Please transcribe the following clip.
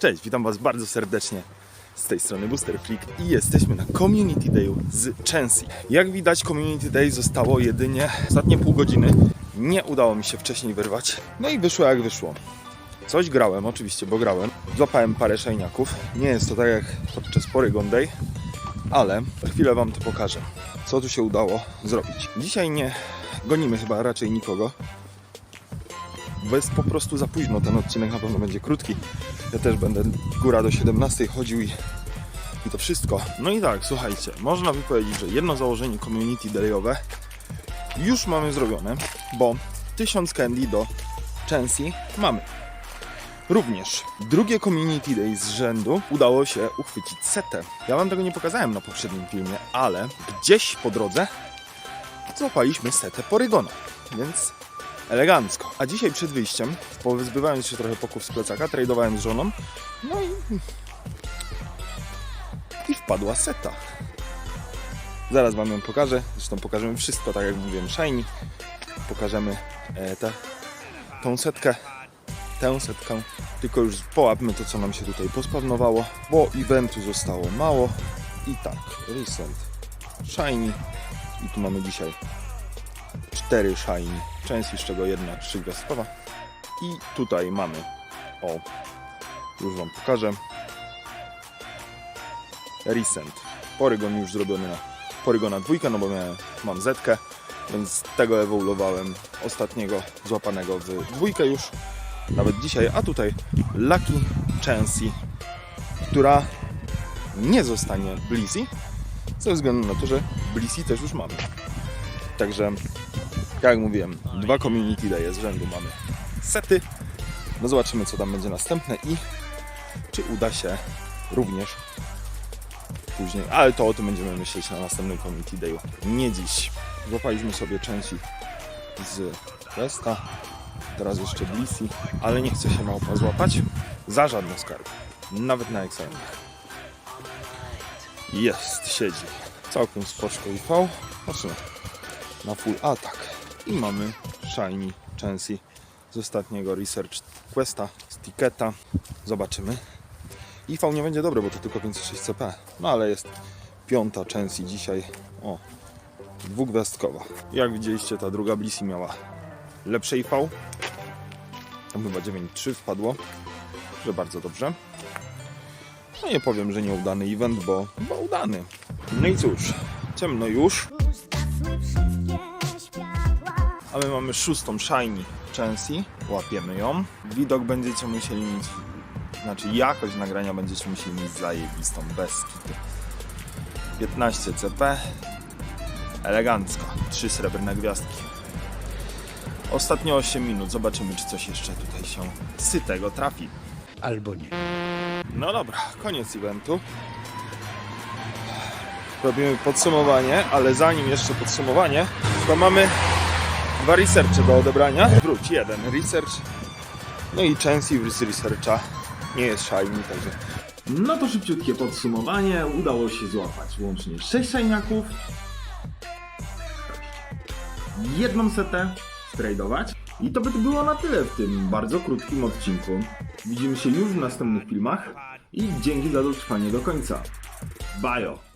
Cześć, witam Was bardzo serdecznie z tej strony Booster Flick i jesteśmy na Community Dayu z Chancy. Jak widać Community Day zostało jedynie ostatnie pół godziny. Nie udało mi się wcześniej wyrwać. No i wyszło jak wyszło. Coś grałem, oczywiście, bo grałem. Złapałem parę szajniaków. Nie jest to tak jak podczas Porygon Day, ale chwilę Wam to pokażę, co tu się udało zrobić. Dzisiaj nie gonimy chyba raczej nikogo, bo jest po prostu za późno. Ten odcinek na pewno będzie krótki. Ja też będę góra do 17 chodził i, i to wszystko. No i tak, słuchajcie, można by powiedzieć, że jedno założenie community dayowe już mamy zrobione, bo 1000 candy do Chancy mamy. Również drugie community day z rzędu udało się uchwycić setę. Ja wam tego nie pokazałem na poprzednim filmie, ale gdzieś po drodze złapaliśmy setę Porygona, więc elegancko. A dzisiaj przed wyjściem, powyzbywając się trochę poków z plecaka, tradowałem z żoną, no i... i wpadła seta. Zaraz wam ją pokażę, zresztą pokażemy wszystko, tak jak mówiłem, shiny. Pokażemy e, te, tą setkę, tę setkę, tylko już połapmy to, co nam się tutaj pospawnowało, bo eventu zostało mało. I tak, recent, shiny i tu mamy dzisiaj cztery shiny, część z czego jedna trzygwiazdkowa. I tutaj mamy, o, już Wam pokażę, recent, Porygon już zrobiony na Porygona dwójkę, no bo miałem, mam zetkę, więc tego ewoluowałem ostatniego złapanego w dwójkę już, nawet dzisiaj, a tutaj Lucky Chansey, która nie zostanie Blissey, ze względu na to, że Blissey też już mamy. Także jak mówiłem, dwa community daye z rzędu mamy sety. No zobaczymy, co tam będzie następne i czy uda się również później, ale to o tym będziemy myśleć na następnym community dayu, nie dziś. Złapaliśmy sobie części z Questa, teraz jeszcze Blissey, ale nie chce się małpa złapać za żadne skarby, nawet na eksaminach. Jest, siedzi. Całkiem spoczko i V. Patrzymy na full atak. I mamy Shiny Chansey z ostatniego Research Questa, z Tiketa. Zobaczymy. I V nie będzie dobre, bo to tylko 506 CP. No ale jest piąta Chansey dzisiaj. O, dwugwiazdkowa. Jak widzieliście, ta druga Blissey miała lepsze IV. Tam chyba 9.3 wpadło, że bardzo dobrze. No nie powiem, że nieudany event, bo, bo udany. No i cóż, ciemno już. A my mamy szóstą Shiny Chansey. Łapiemy ją. Widok będziecie musieli mieć, znaczy jakość nagrania będziecie musieli mieć zajebistą, bez kitu. 15 CP. Elegancko. Trzy srebrne gwiazdki. Ostatnie 8 minut. Zobaczymy, czy coś jeszcze tutaj się sytego trafi. albo nie. No dobra, koniec eventu. Robimy podsumowanie, ale zanim jeszcze podsumowanie, to mamy dwa researche do odebrania. Wróć, jeden research. No i Chansey z researcha nie jest shiny, także... No to szybciutkie podsumowanie. Udało się złapać łącznie 6 shiniaków. Jedną setę stradować. I to by było na tyle w tym bardzo krótkim odcinku. Widzimy się już w następnych filmach i dzięki za dotrwanie do końca. Bajo!